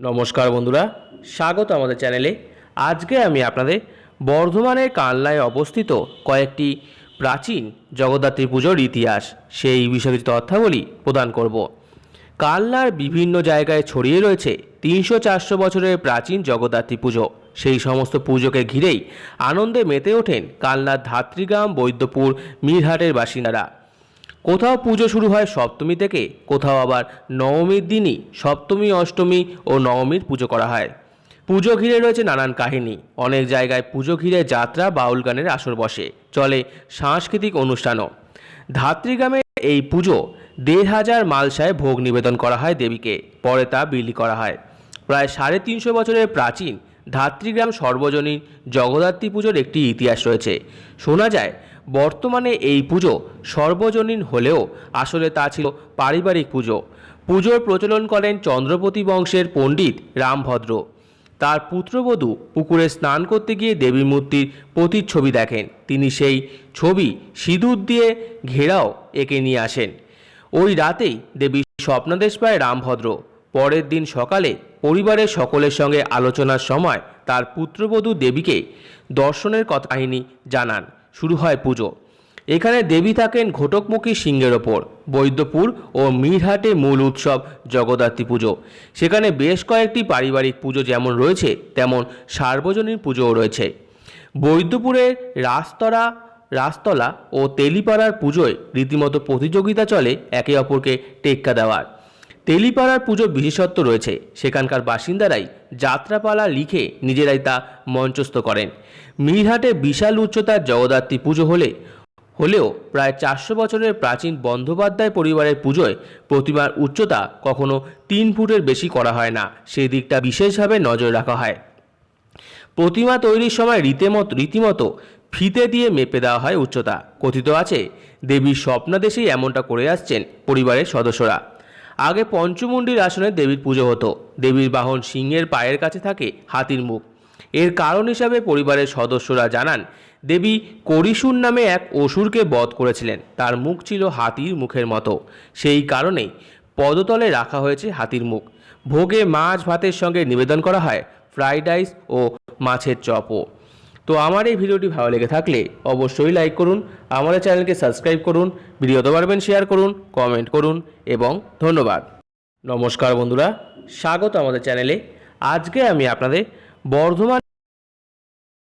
নমস্কার বন্ধুরা, স্বাগত আমাদের চ্যানেলে। আজকে আমি আপনাদের বর্ধমানের কানলায় অবস্থিত কয়েকটি প্রাচীন জগদ্ধাত্রী পুজোর ইতিহাস, সেই বিষয়ে কিছু তথ্যাবলী প্রদান করব। কালনার বিভিন্ন জায়গায় ছড়িয়ে রয়েছে তিনশো চারশো বছরের প্রাচীন জগদ্ধাত্রী পুজো। সেই সমস্ত পুজোকে ঘিরেই আনন্দে মেতে ওঠেন কালনার ধাত্রীগ্রাম বৈদ্যপুর মিরহাটের বাসিন্দারা। কোথাও পুজো শুরু হয় সপ্তমী থেকে, কোথাও আবার নবমীর দিনই সপ্তমী, অষ্টমী ও নবমীর পুজো করা হয়। পুজো ঘিরে রয়েছে নানান কাহিনী। অনেক জায়গায় পুজো ঘিরে যাত্রা বাউল গানের আসর বসে, চলে সাংস্কৃতিক অনুষ্ঠানও। ধাত্রীগ্রামে এই পুজো দেড় হাজার মালসায় ভোগ নিবেদন করা হয় দেবীকে, পরে তা বিলি করা হয়। প্রায় সাড়ে তিনশো বছরের প্রাচীন ধাত্রীগ্রাম সর্বজনীন জগদ্ধাত্রী পুজোর একটি ইতিহাস রয়েছে। শোনা যায়, বর্তমানে এই পুজো সর্বজনীন হলেও আসলে তা ছিল পারিবারিক পুজো। পুজোর প্রচলন করেন চন্দ্রপতি বংশের পণ্ডিত রামভদ্র। তার পুত্রবধূ পুকুরে স্নান করতে গিয়ে দেবী মূর্তির প্রতিচ্ছবি দেখেন। তিনি সেই ছবি সিঁদুর দিয়ে ঘেরাও এঁকে নিয়ে আসেন। ওই রাতেই দেবী স্বপ্নাদেশ পায় রামভদ্র। পরের দিন সকালে পরিবারের সকলের সঙ্গে আলোচনার সময় তার পুত্রবধূ দেবীকে দর্শনের কথা কাহিনী জানান। শুরু হয় পুজো। এখানে দেবী থাকেন ঘটকমুখী সিংহের ওপর। বৈদ্যপুর ও মিরহাটে মূল উৎসব জগদ্ধাত্রী পুজো। সেখানে বেশ কয়েকটি পারিবারিক পুজো যেমন রয়েছে, তেমন সার্বজনীন পুজোও রয়েছে। বৈদ্যপুরের রাস্তরা, রাস্তলা ও তেলিপাড়ার পুজোয় রীতিমতো প্রতিযোগিতা চলে একে অপরকে টেক্কা দেওয়ার। তেলিপাড়ার পুজোর বিশেষত্ব রয়েছে। সেখানকার বাসিন্দারাই যাত্রাপালা লিখে নিজেরাই তা মঞ্চস্থ করেন। মিরহাটে বিশাল উচ্চতার জগদ্ধাত্রী পুজো হলে, হলেও প্রায় চারশো বছরের প্রাচীন বন্দ্যোপাধ্যায় পরিবারের পুজোয় প্রতিমার উচ্চতা কখনো তিন ফুটের বেশি করা হয় না। সেই দিকটা বিশেষভাবে নজর রাখা হয়। প্রতিমা তৈরির সময় রীতিমতো রীতিমতো ফিতে দিয়ে মেপে দেওয়া হয় উচ্চতা। কথিত আছে, দেবীর স্বপ্নাদেশেই এমনটা করে আসছেন পরিবারের সদস্যরা। আগে পঞ্চমুণ্ডির আসনে দেবীর পুজো হতো। দেবীর বাহন সিংহের পায়ের কাছে থাকে হাতির মুখ। এর কারণ হিসাবে পরিবারের সদস্যরা জানান, দেবী করিসুর নামে এক অসুরকে বধ করেছিলেন। তার মুখ ছিল হাতির মুখের মতো। সেই কারণেই পদতলে রাখা হয়েছে হাতির মুখ। ভোগে মাছ ভাতের সঙ্গে নিবেদন করা হয়, ফ্রাইড রাইস ও মাছের চপও। তো আমার এই ভিডিওটি ভালো লেগে থাকলে অবশ্যই লাইক করুন, আমাদের চ্যানেলকে সাবস্ক্রাইব করুন ভিডিওতে পারবেন শেয়ার করুন কমেন্ট করুন এবং ধন্যবাদ। নমস্কার বন্ধুরা, স্বাগত আমাদের চ্যানেলে আজকে আমি আপনাদের বর্ধমান